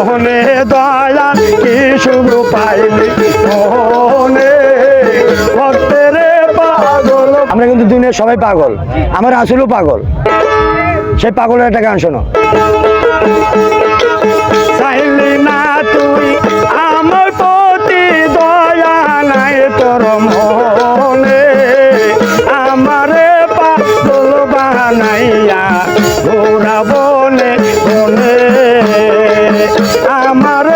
মোহনে দয়াল, কি শুভ পাইলি মোহনে। ভক্তেরে পাগল। আমরা কিন্তু দুনিয়া সবাই পাগল। আমার আসলেও পাগল। সেই পাগলের একটা গান শোনো। না আমার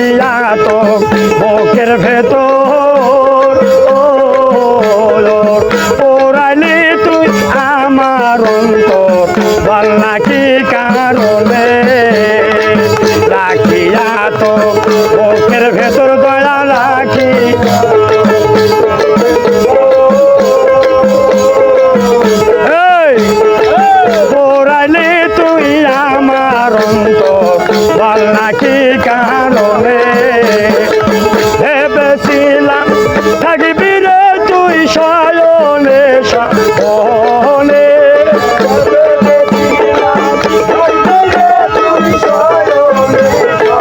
হইয়া তো, বুকের ভেতর পোড়াইলি তুই আমার অন্তর, বল নাকি কারণে? রাখিয়া তো, বুকের ভেতর দয়া রাখি।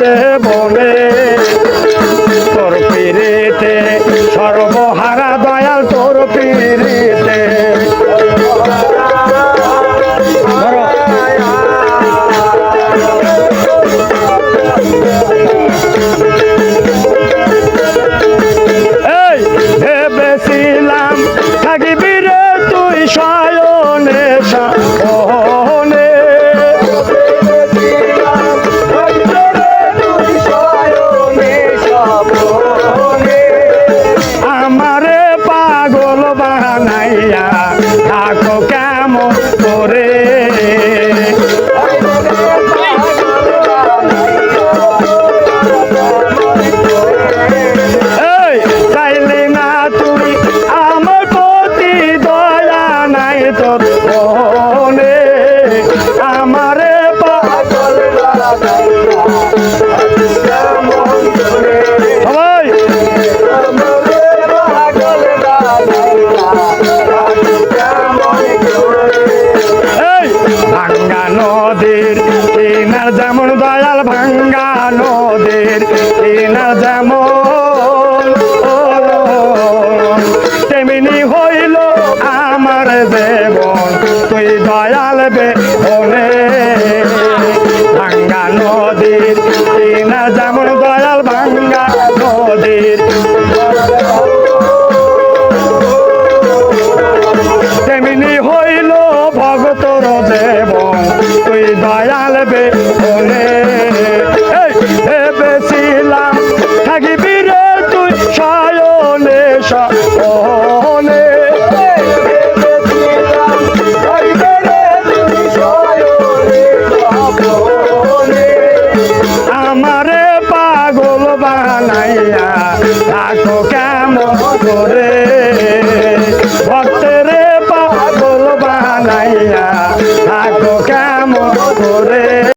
যে ভাঙ্গা নদীর কিনার যেমন দয়াল ভাঙ্গা নদীর কিনার যেমন